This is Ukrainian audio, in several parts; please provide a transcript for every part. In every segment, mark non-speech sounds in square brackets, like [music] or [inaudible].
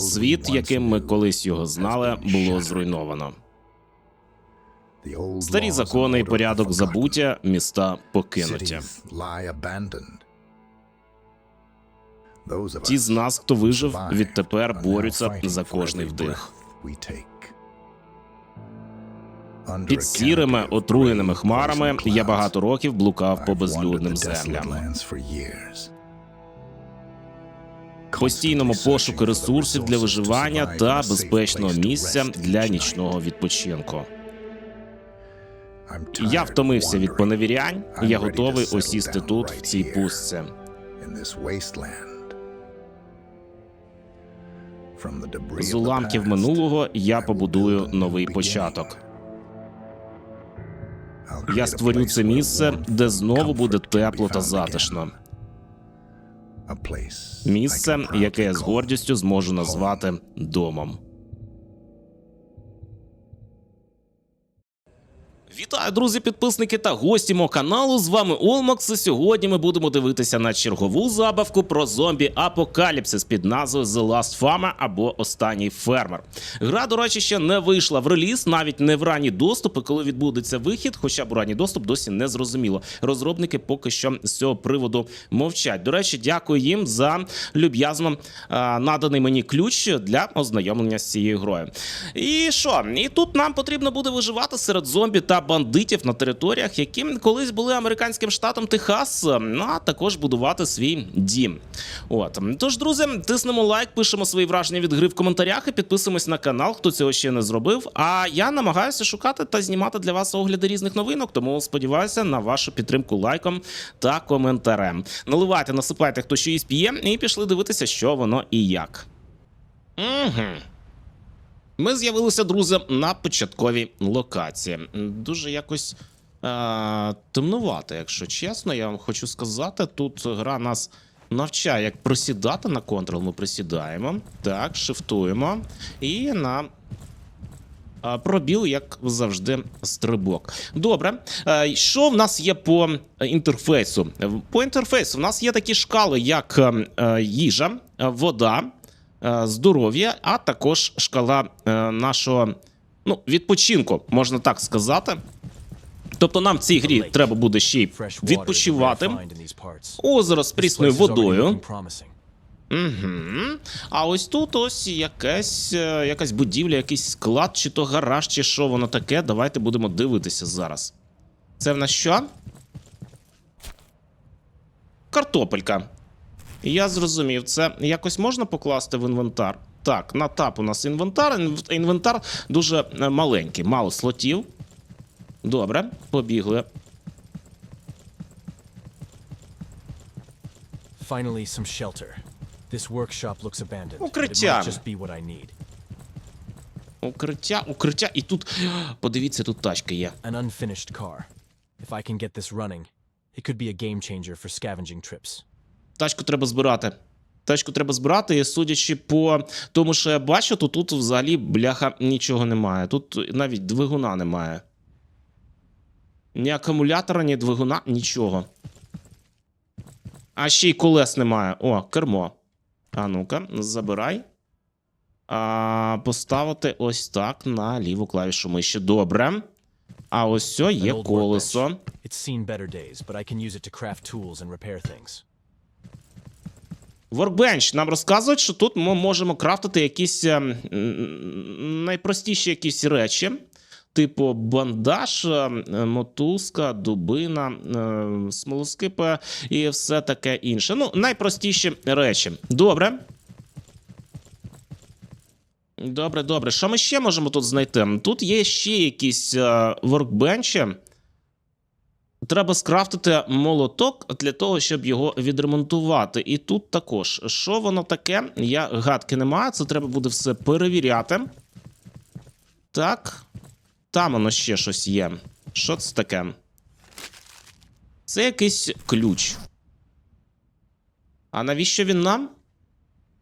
Світ, яким ми колись його знали, було зруйновано. Старі закони і порядок забуття, міста покинуті. Ті з нас, хто вижив, відтепер борються за кожний вдих. Під сірими отруєними хмарами я багато років блукав по безлюдним землям. Постійному пошуку ресурсів для виживання та безпечного місця для нічного відпочинку. Я втомився від поневірянь. Я готовий осісти тут, в цій пустці. З уламків минулого я побудую новий початок. Я створю це місце, де знову буде тепло та затишно. Місце, яке я з гордістю зможу назвати домом. Вітаю, друзі, підписники та гості мого каналу. З вами Олмакс. І Сьогодні ми будемо дивитися на чергову забавку про зомбі апокаліпсис під назвою The Last Farmer або Останній фермер. Гра, до речі, ще не вийшла в реліз, навіть не в ранні доступ. І коли відбудеться вихід, хоча б ранній доступ досі не зрозуміло. Розробники поки що з цього приводу мовчать. До речі, дякую їм за люб'язно наданий мені ключ для ознайомлення з цією грою. І що? І тут нам потрібно буде виживати серед зомбі та бандитів на територіях, які колись були американським штатом Техас, ну а також будувати свій дім. От тож, друзі, тиснемо лайк, пишемо свої враження від гри в коментарях і підписуємось на канал, хто цього ще не зробив. А я намагаюся шукати та знімати для вас огляди різних новинок, тому сподіваюся на вашу підтримку лайком та коментарем. Наливайте, насипайте, хто щось п'є, і пішли дивитися, що воно і як. Угу. Ми з'явилися, друзі, на початковій локації. Дуже якось е- темнувато, якщо чесно, я вам хочу сказати. Тут гра нас навчає, як присідати на контрол. Ми присідаємо. Так, шифтуємо. І на. Пробіл, як завжди, стрибок. Добре. Що в нас є по інтерфейсу? По інтерфейсу в нас є такі шкали, як їжа, вода, здоров'я, а також шкала е, нашого ну, відпочинку, можна так сказати. Тобто нам в цій грі треба буде ще й відпочивати. Озеро з прісною водою. Угу. А ось тут ось якась, е, якась будівля, якийсь склад, чи то гараж, чи що воно таке. Давайте будемо дивитися зараз. Це в нас що? Картопелька. Я зрозумів, це якось можна покласти в інвентар? Так, на тап у нас інвентар. Інвентар дуже е, маленький, мало слотів. Добре, побігли. Finally, some shelter. This workshop looks abandoned. Укриття. might just be what I need. Укриття, укриття, і тут. Подивіться, тут тачка є. An unfinished car. If I can get this running, it could be a game changer for scavenging trips. Тачку треба збирати. Тачку треба збирати, і судячи по тому, що я бачу, то тут взагалі бляха нічого немає. Тут навіть двигуна немає. Ні акумулятора, ні двигуна, нічого. А ще й колес немає. О, кермо. А ну-ка, забирай. А, поставити ось так на ліву клавішу миші. Добре. А ось все, є колесо. It's seen better days, but I can use it to craft tools and repair things. Workbench. Нам розказують, що тут ми можемо крафтити якісь е, найпростіші якісь речі, типу бандаж, е, мотузка, дубина, е, смолоскипи і все таке інше. Ну, найпростіші речі. Добре. Добре, добре. Що ми ще можемо тут знайти? Тут є ще якісь воркбенчі. Треба скрафтити молоток для того, щоб його відремонтувати. І тут також, що воно таке? Я гадки не маю, це треба буде все перевіряти. Так. Там воно ще щось є. Що це таке? Це якийсь ключ. А навіщо він нам?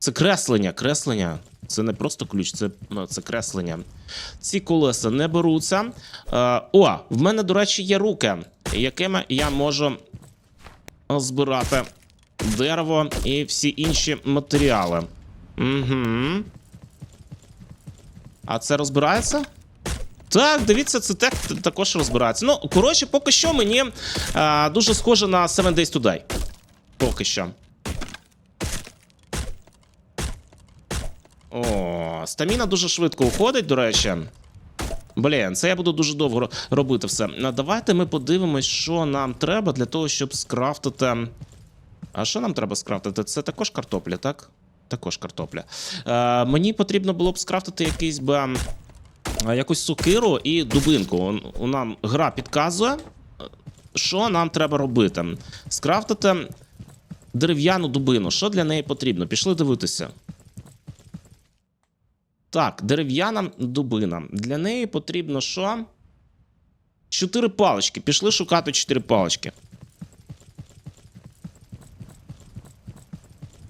Це креслення, креслення. Це не просто ключ, це, ну, це креслення. Ці колеса не беруться. Е, о, в мене, до речі, є руки, якими я можу збирати дерево і всі інші матеріали. Угу. А це розбирається? Так, дивіться, це так, також розбирається. Ну, коротше, поки що мені а, дуже схоже на 7 Days to Die. Поки що. Стаміна дуже швидко уходить, до речі. Блін, це я буду дуже довго робити все. Давайте ми подивимось, що нам треба для того, щоб скрафтити. А що нам треба скрафтити? Це також картопля, так? Також картопля. Е, мені потрібно було б скрафтити якийсь би. Якусь сокиру і дубинку. Нам гра підказує, е, що нам треба робити. Скрафтити дерев'яну дубину. Що для неї потрібно? Пішли дивитися. Так, дерев'яна дубина. Для неї потрібно що? Чотири палички. Пішли шукати чотири палички.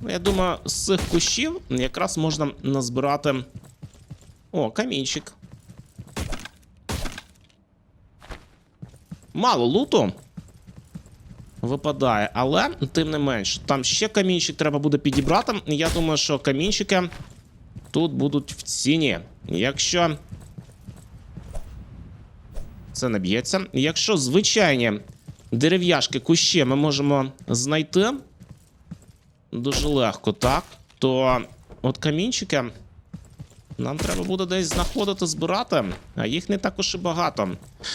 Ну, Я думаю, з цих кущів якраз можна назбирати. О, камінчик. Мало луту випадає, але тим не менш, там ще камінчик треба буде підібрати. Я думаю, що камінчики тут будуть в ціні. Якщо це не б'ється. Якщо звичайні дерев'яшки кущі ми можемо знайти дуже легко, так, то от камінчики нам треба буде десь знаходити, збирати, а їх не також і багато.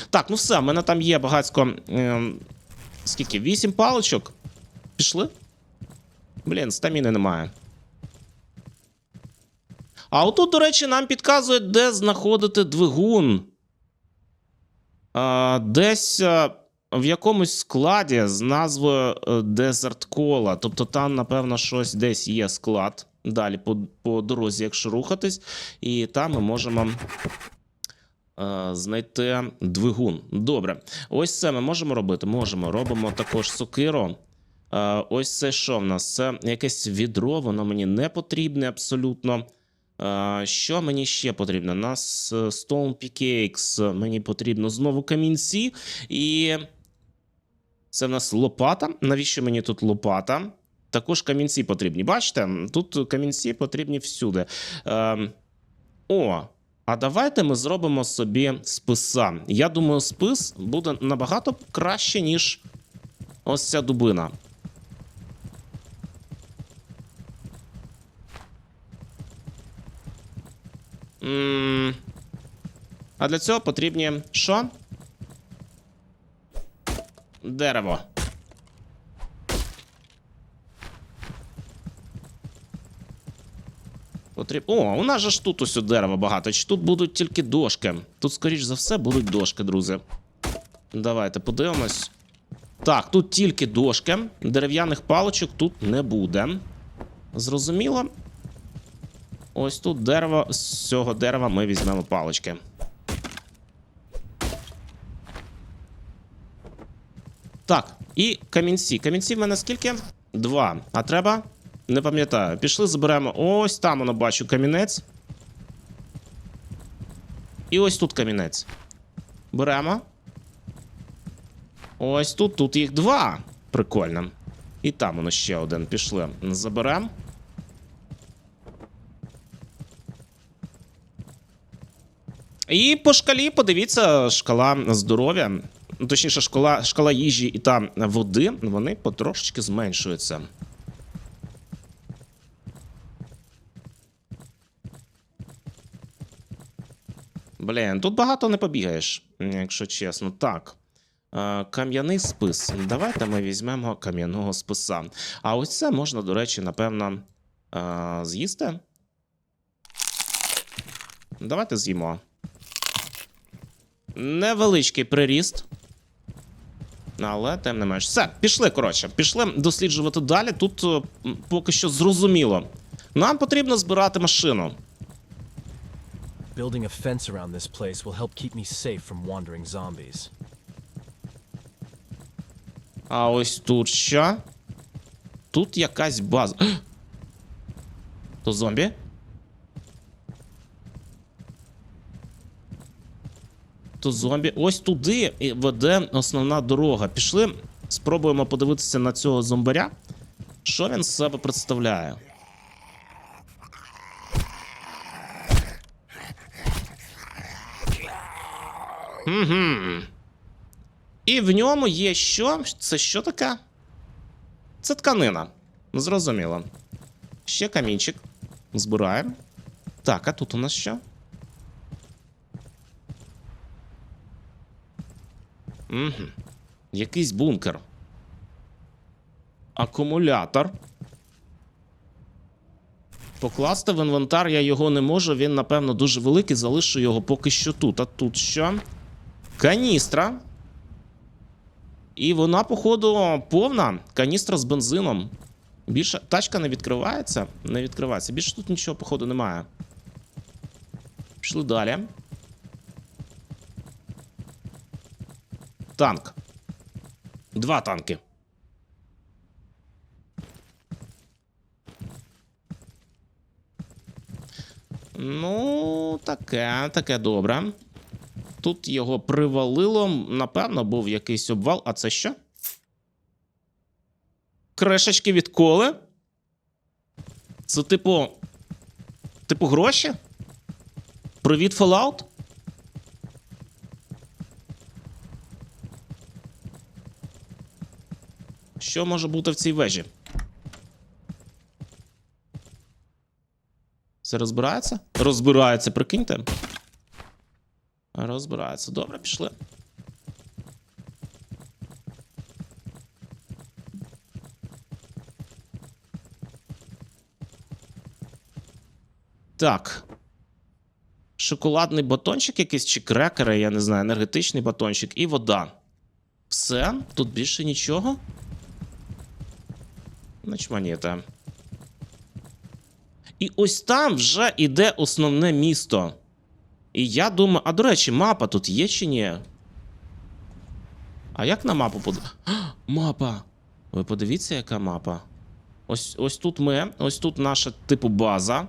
Так, ну все, в мене там є багатько. Е, скільки? Вісім паличок. Пішли? Блін, стаміни немає. А отут, до речі, нам підказують, де знаходити двигун. Десь в якомусь складі з назвою е, Desert Cola. Тобто там, напевно, щось десь є склад. Далі по, по дорозі, якщо рухатись, і там ми можемо. е, Знайти двигун. Добре. Ось це ми можемо робити. Можемо. Робимо також сокиру. Е, Ось це що в нас? Це якесь відро, воно мені не потрібне абсолютно. Що мені ще потрібно? У нас е, Stone Pickaxe, мені потрібно знову камінці. І це в нас лопата. Навіщо мені тут лопата? Також камінці потрібні. Бачите, тут камінці потрібні всюди. Е, О, а давайте ми зробимо собі списа. Я думаю, спис буде набагато краще, ніж ось ця дубина. А для цього потрібні що? Дерево. Потріб... О, у нас же ж тут ось дерева багато. Чи тут будуть тільки дошки? Тут, скоріш за все, будуть дошки, друзі. Давайте подивимось. Так, тут тільки дошки. Дерев'яних паличок тут не буде. Зрозуміло. Ось тут дерево. З цього дерева ми візьмемо палички. Так, і камінці. Камінці в мене скільки? Два. А треба? Не пам'ятаю. Пішли, заберемо. Ось там воно бачу камінець. І ось тут камінець. Беремо. Ось тут, тут їх два. Прикольно. І там воно ще один. Пішли. Заберемо. І по шкалі, подивіться, шкала здоров'я. Ну, точніше, шкала, шкала їжі і та води, вони потрошечки зменшуються. Блін, тут багато не побігаєш, якщо чесно. Так. Е, Кам'яний спис. Давайте ми візьмемо кам'яного списа. А ось це можна, до речі, напевно, е, з'їсти. Давайте з'їмо. Невеличкий приріст. Але тим не менш. Все, пішли, коротше. Пішли досліджувати далі. Тут е, поки що зрозуміло. Нам потрібно збирати машину. Building a fence around this place will help keep me safe from wandering zombies. А ось тут що? Тут якась база. [gasps] То зомбі? багато зомбі. Ось туди веде основна дорога. Пішли, спробуємо подивитися на цього зомбаря. Що він з себе представляє? Угу. І в ньому є що? Це що таке? Це тканина. Зрозуміло. Ще камінчик. Збираємо. Так, а тут у нас що? Угу. Якийсь бункер. Акумулятор. Покласти в інвентар я його не можу. Він, напевно, дуже великий. Залишу його поки що тут. А тут що? Каністра. І вона, походу, повна. Каністра з бензином. Більше тачка не відкривається. Не відкривається. Більше тут нічого, походу, немає. Пішли далі. Танк. Два танки. Ну, таке, таке добре. Тут його привалило. Напевно, був якийсь обвал. А це що? Крешечки від коли? Це типу. Типу гроші? Привіт, Fallout? Що може бути в цій вежі? Це розбирається? Розбирається, прикиньте. Розбирається. Добре, пішли. Так. Шоколадний батончик якийсь чи крекери, я не знаю, енергетичний батончик і вода. Все, тут більше нічого. Начманіте. І ось там вже іде основне місто. І я думаю, а до речі, мапа тут є чи ні? А як на мапу под... [gasps] Мапа! Ви подивіться, яка мапа. Ось, ось тут ми, ось тут наша типу база.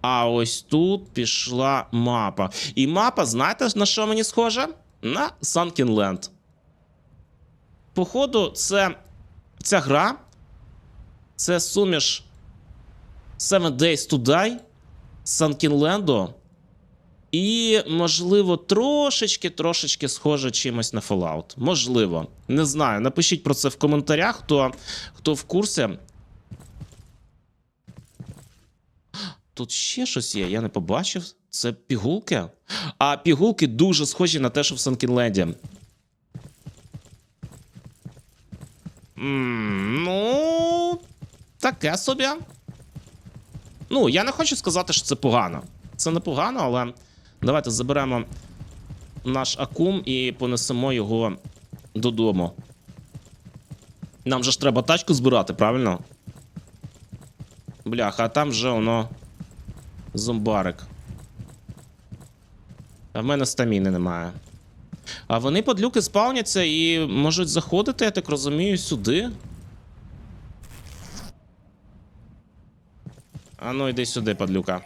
А ось тут пішла мапа. І мапа, знаєте, на що мені схожа? На Санкінленд. Походу, це ця гра. Це суміш Seven Days to Die, Санкінленду. І, можливо, трошечки, трошечки схоже чимось на Fallout. Можливо. Не знаю. Напишіть про це в коментарях, хто, хто в курсі. Тут ще щось є, я не побачив. Це пігулки. А пігулки дуже схожі на те, що в Санкінленді. М, Ну, таке собі. Ну, я не хочу сказати, що це погано. Це не погано, але давайте заберемо наш акум і понесемо його додому. Нам же ж треба тачку збирати, правильно? Бляха, а там вже воно зомбарик. А в мене стаміни немає. А вони подлюки спавняться і можуть заходити, я так розумію, сюди. А ну йди сюди, падлюка.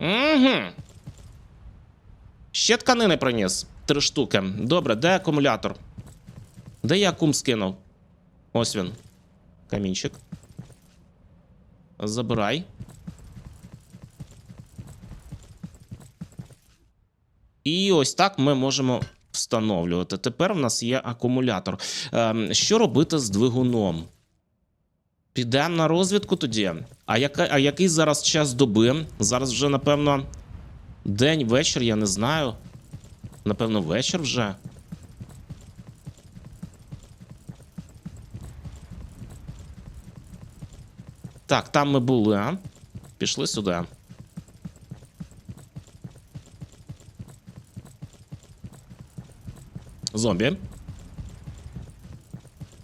Угу. Ще тканини приніс. Три штуки. Добре, де акумулятор? Де я кум скинув? Ось він. Камінчик. Забирай. І ось так ми можемо встановлювати. Тепер в нас є акумулятор. Ем, що робити з двигуном? Підемо на розвідку тоді. А, яка, а який зараз час доби? Зараз вже, напевно, день, вечір, я не знаю. Напевно, вечір вже. Так, там ми були? Пішли сюди. Зомбі.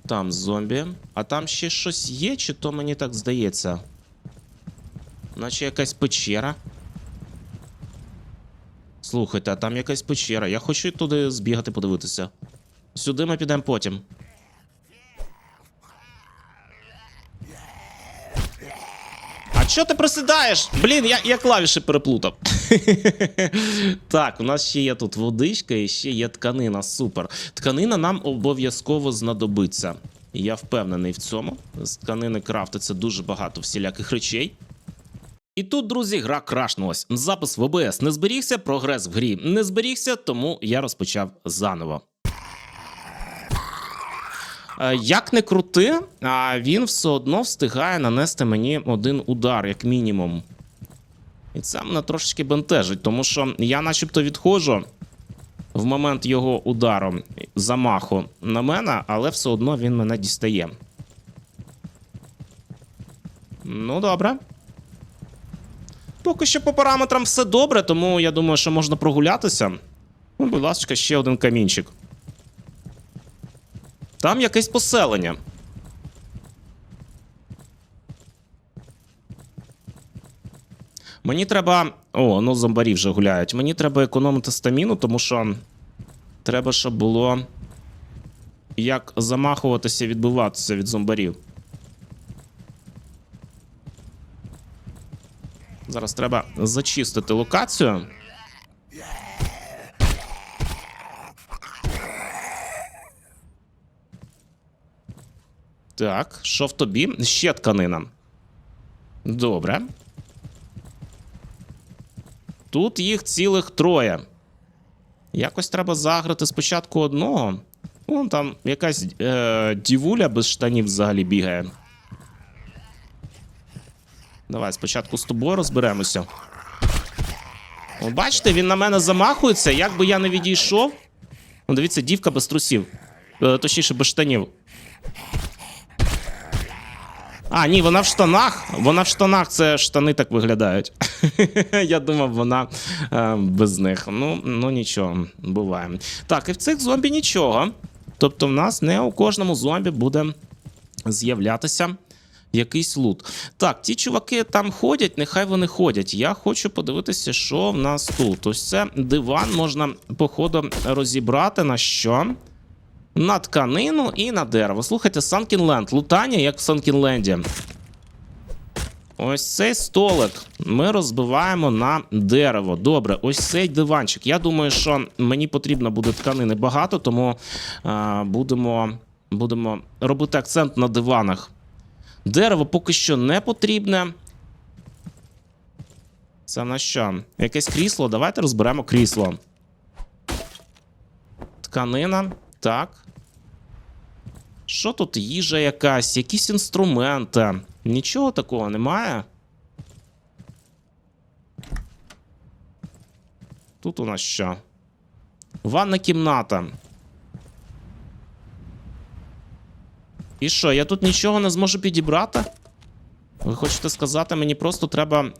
Там зомбі. А там ще щось є, чи то мені так здається? Наче якась печера. Слухайте, а там якась печера. Я хочу туди збігати, подивитися. Сюди ми підемо потім. Чого ти просидаєш? Блін, я, я клавіші переплутав. [laughs] так, у нас ще є тут водичка і ще є тканина. Супер. Тканина нам обов'язково знадобиться. Я впевнений в цьому. З тканини крафтиться дуже багато всіляких речей. І тут, друзі, гра крашнулась. Запис в ОБС не зберігся, прогрес в грі не зберігся, тому я розпочав заново. Е, Як не крути, а він все одно встигає нанести мені один удар, як мінімум. І це мене трошечки бентежить, тому що я начебто відходжу в момент його удару замаху на мене, але все одно він мене дістає. Ну, добре. Поки що по параметрам все добре, тому я думаю, що можна прогулятися. Ну, будь ласка, ще один камінчик. Там якесь поселення. Мені треба. О, ну зомбарі вже гуляють. Мені треба економити стаміну, тому що треба, щоб було як замахуватися, відбиватися від зомбарів. Зараз треба зачистити локацію. Так, що в тобі? Ще тканина. Добре. Тут їх цілих троє. Якось треба заграти спочатку одного. Вон там якась е, дівуля без штанів взагалі бігає. Давай спочатку з тобою розберемося. О, бачите, він на мене замахується, як би я не відійшов. Ну, дивіться, дівка без трусів. Е, точніше, без штанів. А, ні, вона в штанах. Вона в штанах, це штани так виглядають. [laughs] Я думав, вона е, без них. Ну, ну нічого, буває. Так, і в цих зомбі нічого. Тобто, в нас не у кожному зомбі буде з'являтися якийсь лут. Так, ті чуваки там ходять, нехай вони ходять. Я хочу подивитися, що в нас тут. Ось це диван можна, походу, розібрати на що? На тканину і на дерево. Слухайте, Санкінленд. Лутання, як в Санкінленді. Ось цей столик ми розбиваємо на дерево. Добре, ось цей диванчик. Я думаю, що мені потрібно буде тканини багато, тому е, будемо, будемо робити акцент на диванах. Дерево поки що не потрібне. Це на що? Якесь крісло? Давайте розберемо крісло. Тканина. Так. Що тут? Їжа якась, якісь інструменти. Нічого такого немає. Тут у нас що? Ванна кімната. І що, я тут нічого не зможу підібрати? Ви хочете сказати, мені просто треба.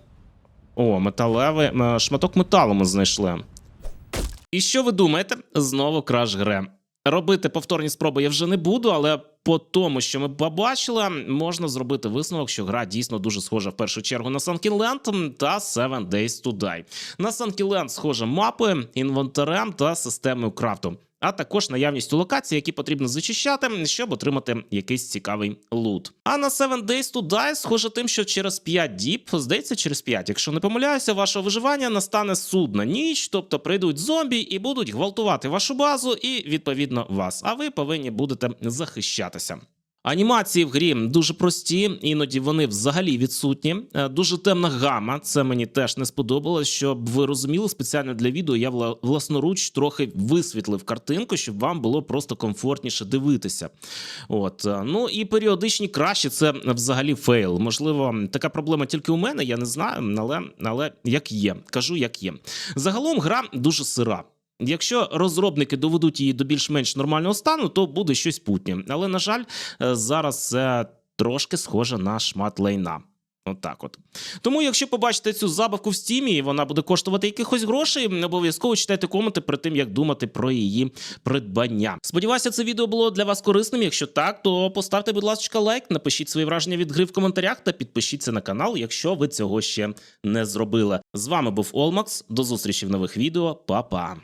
О, металевий. Шматок металу ми знайшли. І що ви думаєте? Знову краш гре. Робити повторні спроби я вже не буду, але по тому, що ми побачили, можна зробити висновок, що гра дійсно дуже схожа в першу чергу на Sunkenland та Seven Days to Die. На Sunkenland схожа мапи, інвентарем та системою крафту. А також наявністю локацій, які потрібно зачищати, щоб отримати якийсь цікавий лут. А на Seven Days to Die схоже тим, що через 5 діб, здається, через 5, якщо не помиляюся, ваше виживання настане судна ніч, тобто прийдуть зомбі і будуть гвалтувати вашу базу і відповідно вас. А ви повинні будете захищатися. Анімації в грі дуже прості, іноді вони взагалі відсутні. Е, Дуже темна гама. Це мені теж не сподобалось. Щоб ви розуміли, спеціально для відео я власноруч трохи висвітлив картинку, щоб вам було просто комфортніше дивитися. От е, ну і періодичні кращі це взагалі фейл. Можливо, така проблема тільки у мене, я не знаю, але, але як є, кажу, як є. Загалом гра дуже сира. Якщо розробники доведуть її до більш-менш нормального стану, то буде щось путнє. Але, на жаль, е, зараз це трошки схоже на шмат лайна. Отак от. Тому, якщо побачите цю забавку в стімі, і вона буде коштувати якихось грошей, обов'язково читайте коменти перед тим, як думати про її придбання. Сподіваюся, це відео було для вас корисним. Якщо так, то поставте, будь ласка, лайк, напишіть свої враження від гри в коментарях та підпишіться на канал, якщо ви цього ще не зробили. З вами був Олмакс. До зустрічі в нових відео. Па-па!